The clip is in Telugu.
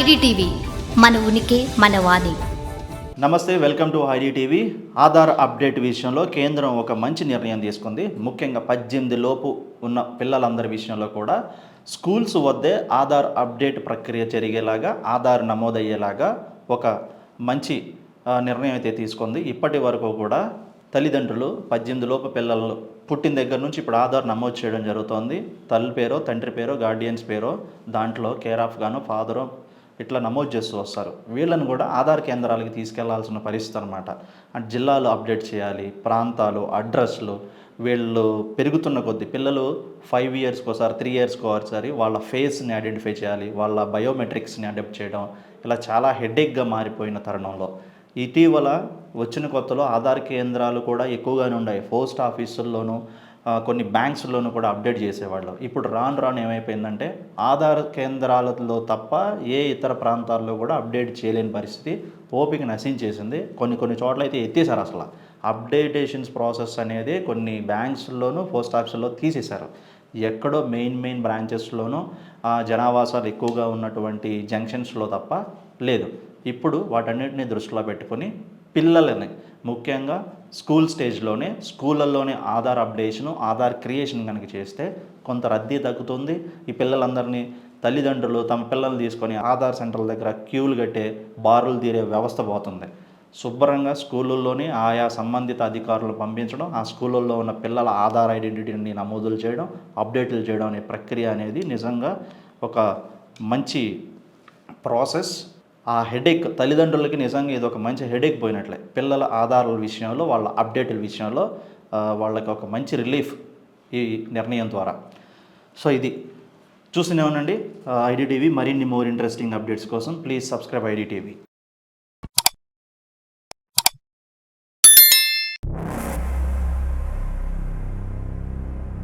ఐడిటీవీ మన ఉనికి మన వాణి. నమస్తే వెల్కమ్ టు హైడీ టీవీ. ఆధార్ అప్డేట్ విషయంలో కేంద్రం ఒక మంచి నిర్ణయం తీసుకుంది. ముఖ్యంగా పద్దెనిమిది లోపు ఉన్న పిల్లలందరి విషయంలో కూడా స్కూల్స్ వద్దే ఆధార్ అప్డేట్ ప్రక్రియ జరిగేలాగా ఆధార్ నమోదయ్యేలాగా ఒక మంచి నిర్ణయం అయితే తీసుకుంది. ఇప్పటి వరకు కూడా తల్లిదండ్రులు పద్దెనిమిది లోపు పిల్లలు పుట్టిన దగ్గర నుంచి ఇప్పుడు ఆధార్ నమోదు చేయడం జరుగుతోంది. తల్లి పేరో తండ్రి పేరో గార్డియన్స్ పేరో దాంట్లో కేర్ ఆఫ్ గాను ఫాదరో ఇట్లా నమోదు చేస్తూ వస్తారు. వీళ్ళని కూడా ఆధార్ కేంద్రాలకి తీసుకెళ్ళాల్సిన పరిస్థితి అనమాట అంటే జిల్లాలు అప్డేట్ చేయాలి ప్రాంతాలు అడ్రస్లు వీళ్ళు పెరుగుతున్న కొద్దీ పిల్లలు ఫైవ్ ఇయర్స్కి ఒకసారి త్రీ ఇయర్స్కి ఒకసారి వాళ్ళ ఫేస్ని ఐడెంటిఫై చేయాలి వాళ్ళ బయోమెట్రిక్స్ని అడాప్ట్ చేయడం ఇలా చాలా హెడేక్గా మారిపోయిన తరుణంలో. ఇటీవల వచ్చిన కొత్తలో ఆధార్ కేంద్రాలు కూడా ఎక్కువగానే ఉన్నాయి. పోస్ట్ ఆఫీసుల్లోనూ కొన్ని బ్యాంక్స్లోనూ కూడా అప్డేట్ చేసేవాళ్ళు. ఇప్పుడు రాను రాను ఏమైపోయిందంటే ఆధార్ కేంద్రాలలో తప్ప ఏ ఇతర ప్రాంతాల్లో కూడా అప్డేట్ చేయలేని పరిస్థితి ఓపిక నశించేసింది కొన్ని కొన్ని చోట్ల అయితే ఎత్తేసారు అసలు. అప్డేటేషన్స్ ప్రాసెస్ అనేది కొన్ని బ్యాంక్స్లోనూ పోస్ట్ ఆఫీసుల్లో తీసేశారు. ఎక్కడో మెయిన్ మెయిన్ బ్రాంచెస్లోనూ జనావాసాలు ఎక్కువగా ఉన్నటువంటి జంక్షన్స్లో తప్ప లేదు. ఇప్పుడు వాటన్నిటిని దృష్టిలో పెట్టుకొని పిల్లలని ముఖ్యంగా స్కూల్ స్టేజ్లోనే స్కూళ్ళల్లోనే ఆధార్ అప్డేషను ఆధార్ క్రియేషన్ కనుక చేస్తే కొంత రద్దీ తగ్గుతుంది. ఈ పిల్లలందరినీ తల్లిదండ్రులు తమ పిల్లల్ని తీసుకొని ఆధార్ సెంటర్ల దగ్గర క్యూలు కట్టే బారులు తీరే వ్యవస్థ పోతుంది. శుభ్రంగా స్కూళ్ళల్లోనే ఆయా సంబంధిత అధికారులు పంపించడం ఆ స్కూళ్ళల్లో ఉన్న పిల్లల ఆధార్ ఐడెంటిటీని నమోదులు చేయడం అప్డేట్లు చేయడం అనే ప్రక్రియ అనేది నిజంగా ఒక మంచి ప్రాసెస్. ఆ హెడేక్ తల్లిదండ్రులకి నిజంగా ఇది ఒక మంచి హెడేక్ పోయినట్లే. పిల్లల ఆధారాల విషయంలో వాళ్ళ అప్డేట్ల విషయంలో వాళ్ళకి ఒక మంచి రిలీఫ్ ఈ నిర్ణయం ద్వారా. సో ఇది చూస్తూనే ఉండండి. ఐడి మరిన్ని మోర్ ఇంట్రెస్టింగ్ అప్డేట్స్ కోసం ప్లీజ్ సబ్స్క్రైబ్ ఐడిటీవీ.